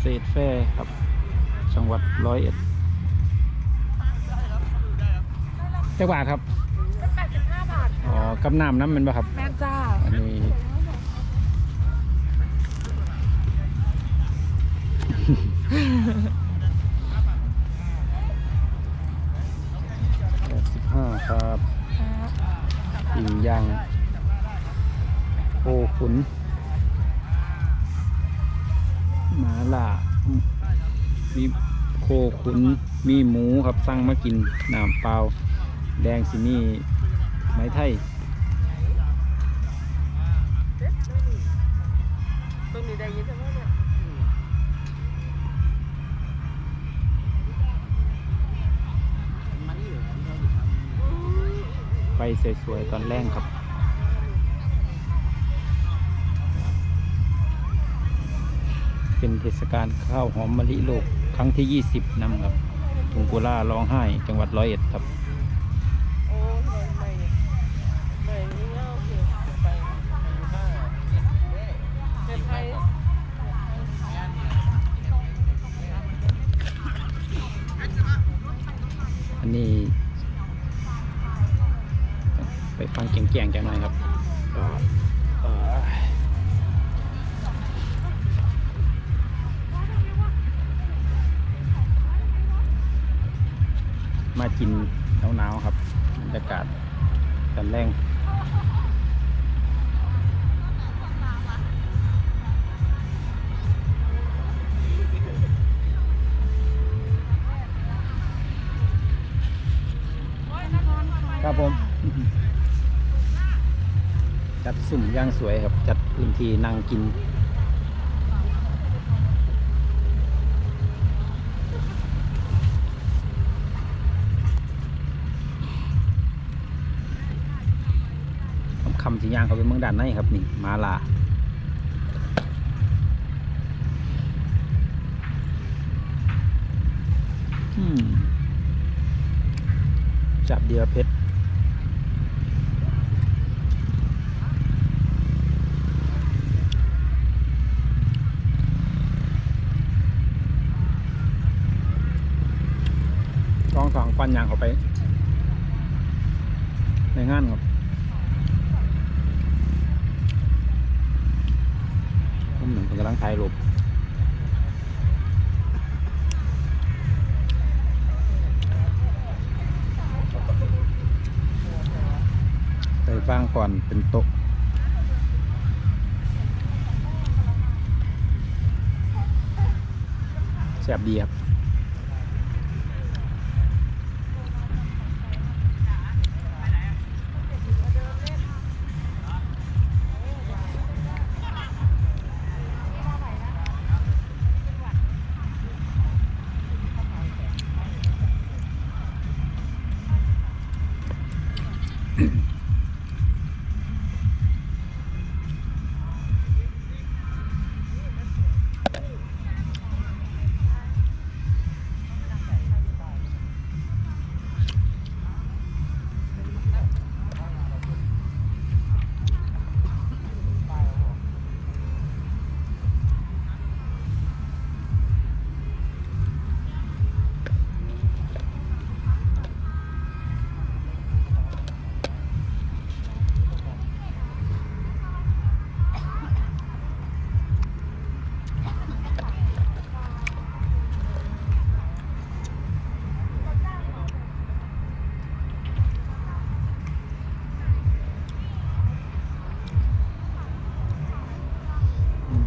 ษตรแฟร์ครับ จังหวัดร้อยเอ็ดจังหวัดครับแปดสิบห้าบาทอ๋อกำน้ำน้ำมันปะครับ แม่จ้าอันนี้ แปดสิบห้าครับปิ่งย่างโคขุน หมาล่า มีโคขุน มีหมูครับสั่งมากินน้ำเปล่า แดงสินี่ไม้ไทยตรงนี้ได้ยินใช่ไหมเนี่ยไฟสวยๆตอนแรกครับ เป็นเทศกาลข้าวหอมมะลิโลกครั้งที่ 20นำครับทุงกุล่าร้องไห้ จังหวัดร้อยเอ็ดครับอันนี้ ไปฟังเกียงๆจังหน่อยครับ กินหนาวๆครับบรรยากาศกันแรงครับผม จัดสุ่มย่างสวยครับ จัดพื้นที่นั่งกิน คำคำที่ ยางเขาไปเมืองด้านในครับนี่มาลาจับเดียวเพชรลองสองปันยางเข้าไป ในงานครับผม หนึ่งเป็นกำลังถ่ายรูปไปฟังก่อนเป็นโต๊ะแซ่บดีครับ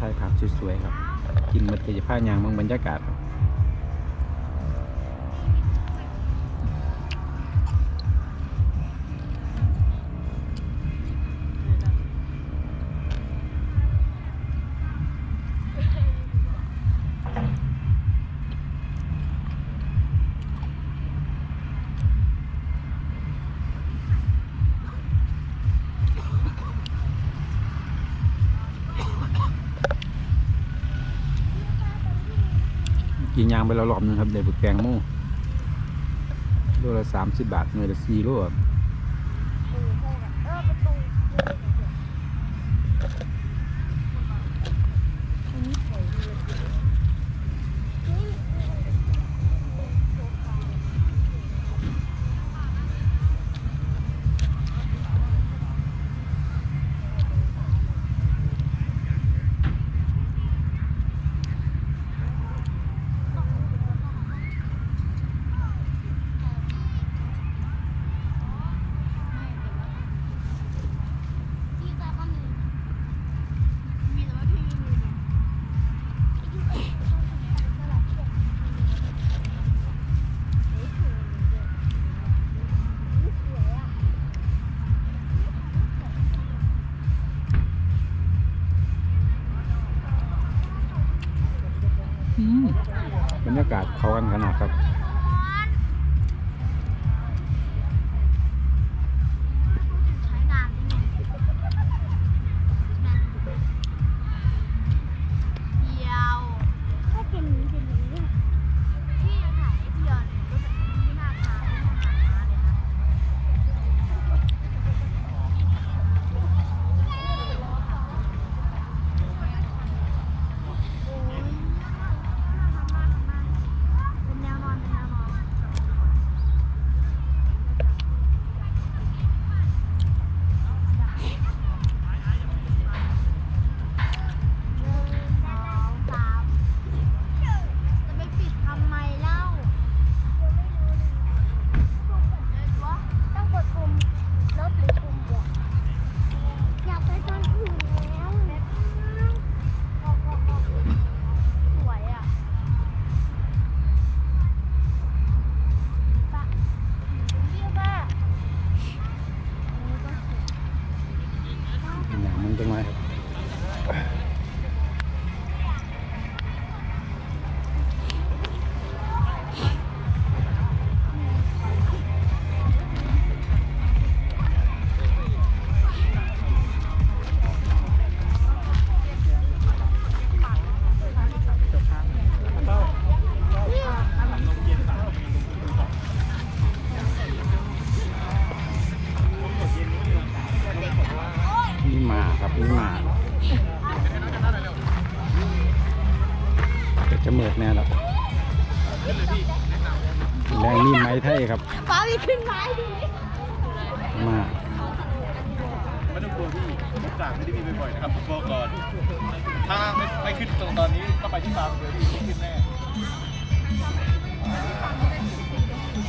ถ่ายภาพสวยๆครับ กินมันจะผ้ายางเมืองบรรยากาศครับ กินยางไปแล้วรอบนึงครับในบุกแกงโม่โลละสามสิบบาทเงินละสี่โลครับากาศเขากันขนาดครับ จะเมิดแน่แล้วแรงนี่ไม้ไทยครับฟ้ามีขึ้นไม้ดูดิมาไม่ต้องกลัวพี่โอกาสไม่ได้มีบ่อยๆนะครับผมบอกก่อนถ้าไม่ไม่ขึ้นตรงตอนนี้ก็ไปที่ฟาร์มเลยพี่ขึ้นแน่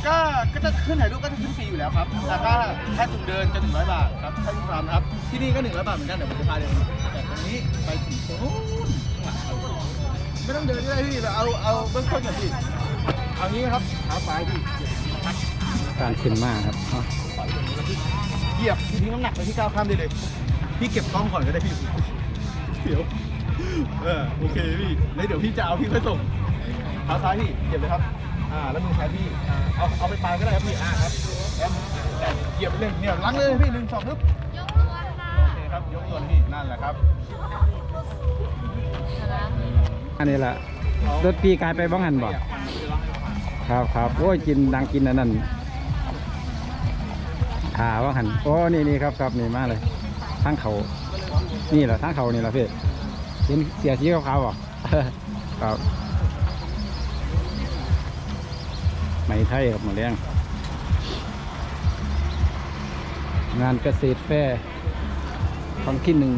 ก็ก็จะขึ้นถ่ายรูปก็จะขึ้นฟรีอยู่แล้วครับแต่ถ้าถ้าจุงเดินจะหนึ่งร้อยบาทครับถ้าที่ฟาร์มนะครับที่นี่ก็หนึ่งร้อยบาทเหมือนกันเดี๋ยวผมจะพาเดินแต่ตรงนี้ไปถึงตรงนู้น ข้างหลังครับไม่ต้องเดินก็ได้พี่เราเอาเอาเบื้องต้นก่อนพี่เอางี้นะครับเท้าซ้ายพี่การขึ้นมาครับเอาเหยียบทีนี้น้ำหนักไปที่ก้าวข้ามได้เลย พี่เก็บกล้องก่อนก็ได้พี่เดี๋ยวเออโอเคพี่แล้วเดี๋ยวพี่จะเอาพี่ค่อยส่งเท้าซ้ายพี่เหยียบเลยครับอ่าแล้วมือซ้ายพี่อ่าเอาเอาไปปลายก็ได้ครับพี่อ่าครับแล้วเหยียบไปเลยเนี่ยล้างเลยพี่หนึ่งสองปึ๊บยกตัวค่ะโอเคครับยกตัวพี่นั่นแหละครับ อันนี้แหละรถปีกลายไปบ้องหันบ่ครับครับโอ้ยกินดังกินอันนั้นขาบ้องหันโอ้นี่นี่ครับครับนี่มาเลยทางเขานี่แหละทางเขานี่แหละพี่เห็นเสียสีขาวๆบ่ครับไหมไทยครับหมาเลี้ยงงานเกษตรแฟร์ครั้งที่หนึ่ง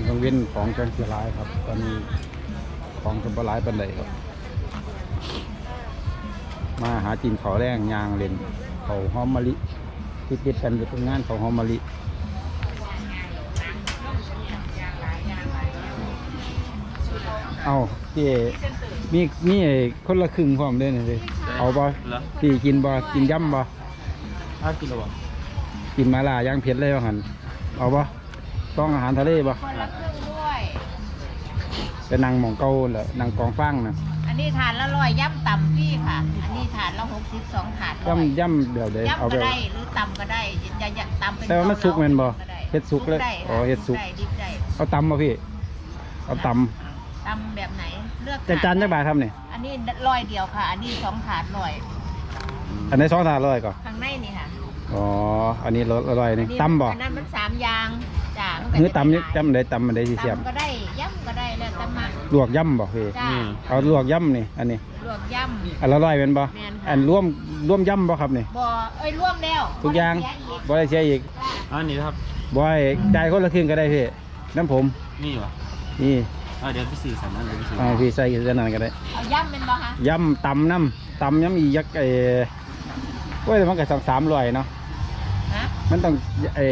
มันต้องเว้นของกันเสียร้ายครับ ตอนนี้ของกันบร้ายปันใดครับ มาหาจินเขาแรงยางเล่นเขาหอมมะลิที่ติดกันอยู่ตรงงานเขาหอมมะลิเอาเจมีมีไอ้คนละครึ่งพร้อมเด้นี่สิเอาบ่พี่กินบ่กินย่ำบ่ห้ากิโลกินมาล่าย่างเผ็ดเลยว่าหันเอาบ่ ต้องอาหารทะเลบ่คนละครึ่งด้วย เป็นนางหมองเก่าเหรอนางกองฟางนะอันนี้ถาดละร้อยย่ำต่ำพี่ค่ะ อันนี้ถาดละหกสิบสองถาดร้อยย่ำย่ำเดี๋ยวเดี๋ยวเอาย่ำไป ก็ได้หรือต่ำก็ได้อย่าอย่าต่ำเป็นแต่ว่ามันสุกแม่นบ่ก็ได้เฮ็ดสุกเลยได้อ๋อเฮ็ดสุกได้ดิบได้เอาตำมาพี่ เอาตตำแบบไหนเลือกำจะจานจักบาทครับเนี่ยอันนี้ร้อยเดียวค่ะ อันนี้สองถาดร้อยอันไหนี้สองถาดร้อยก่อนข้างในนี่ค่ะอ๋ออันนี้ร้อยร้อยนี่อัตำบ่อันนั้นมันสามอยาง จ้าเนื้อตำนี่จำได้ตำมันได้ที่เสียบตำก็ได้ย่ำก็ได้แล้วแต่มาลวกย่ำบ่พี่จ้าเอาลวกย่ำนี่อันนี้ลวกย่อันละร้อยเป็นบ่แม่นค่ะอันร่วมร่วมย่ำบ่ครับนี่ำบ่เอ้ยร่วมแล้วทุกอย่างบ่ได้เสีอีกบ่ได้เสียอีกจ้าอันนี้ครับ บ่ให้จ่ายคนละครึ่งก็ได้พี่น้ำผม นี่วะนี่เดี๋ยวพี่สื่อสารนั่นเลยพี่สื่อเอาพี่ใส่กันนั่นก็ได้เอาย่ำเป็นบ่คะยำตำน้ำตำยำอียักษ์ไอ้โอ้ยแต่มันก็สองสามร้อยเนาะฮะมันต้องไอ้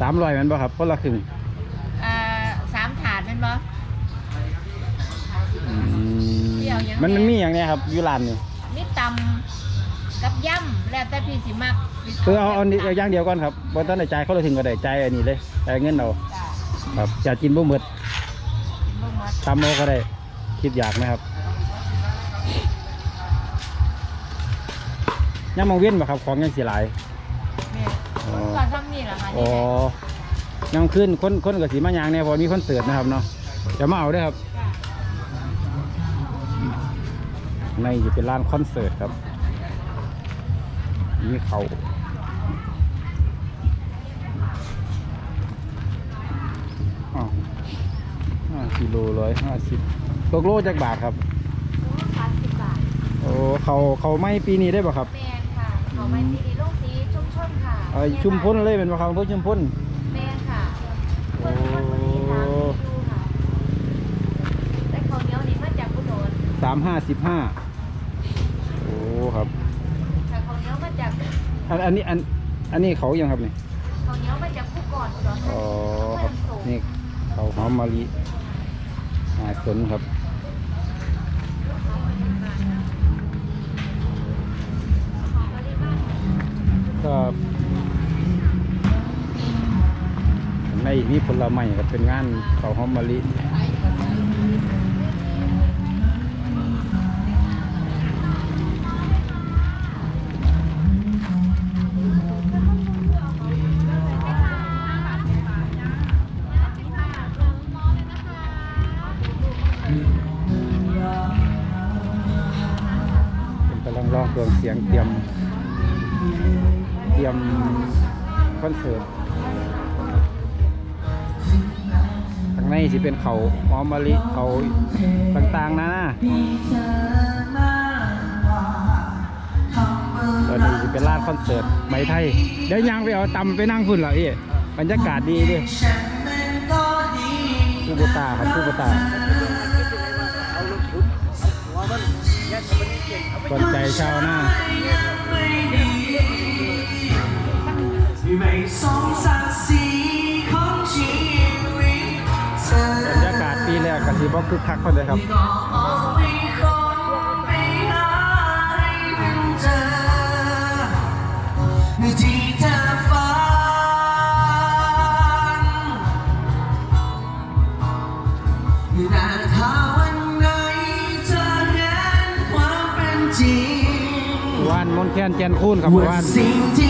สามร้อยแมันบ่ครับคนละครึ่งอ่าสามถาดเป็นบ่อืมเดี๋ยวยังมันมันมีอย่างเนี้ยครับอยูร้านนี่มีตำกับย่ำแล้วแต่พี่สิมักคือเอาเอาเอาอย่างเดียวก่อนครับบ่ต้องได้จ่ายคนละครึ่งก็ได้จ่ายอันนี้เลยจ่ายเงินเอาจ้ะครับจะกินบ่หมดบหมดตำโมก็ได้คิดอยากไหมครับย่ามองเวียนบ่ครับของยังสีหลายแม่อ๋อ ก่อนทำนี่เหรอคะอ๋อนี่แหละยังขึ้นคนคนกับสีมะยางเนี่ยพอมีคอนเสิร์ตนะครับเนาะเดี๋ยวมาเอาด้วยครับ จ้ะในจะเป็นร้านคอนเสิร์ตครับ มีเขาอ้าวห้ากิโลร้อยห้าสิบตกโลจากบาทครับ สามสิบบาทโอ้เขาเขาไม่ปีนี้ได้ป่ะครับ แมนค่ะเขาไม่ตีโลกสีชุ่ม ชนค่ะเอ้ยชุมพ้นเลยเป็นป่ะครับพวกชุมพ้นแมนค่ะโอ้คนคนนี้สามเมนูค่ะแต่ข้าวเหนียวนี่มาจากกุโดนสามห้าสิบห้าโอ้ครับแต่ข้าวเหนียวมาจากอันอันนี้อันอันนี้เขายังครับเนี่ยข้าวเหนียวมาจากผู้ก่อนอุดรธาอ๋อนีครับเพิ่มสูงนี่เขาหอมมะลิหาสนครับก็ ในนี้ผลไม้ครับเป็นงานเขาหอมมะลิ ข้างในสิเป็นเขาหอมมะลิเขาต่างๆนะตอนนี้สิเป็นร้านคอนเสิร์ตไหมไทยเดี๋ยวยังไปเอาตำไปนั่งพุ่นเหรอพี่บรรยากาศดีดิผู้บุตาครับผู้บุตาสนใจชาวหน้าไม่สงสารสี กาศปีแรกก็สิบ่คึกคักเท่าไหร่ครับก็เอาไปคนไปหาให้มันเจอที่เธอฝันแต่ถ้าวันไหนเธอเห็นความเป็นจริงว่านมนต์แคนแจนคูนครับว่านว่าสิ่งที่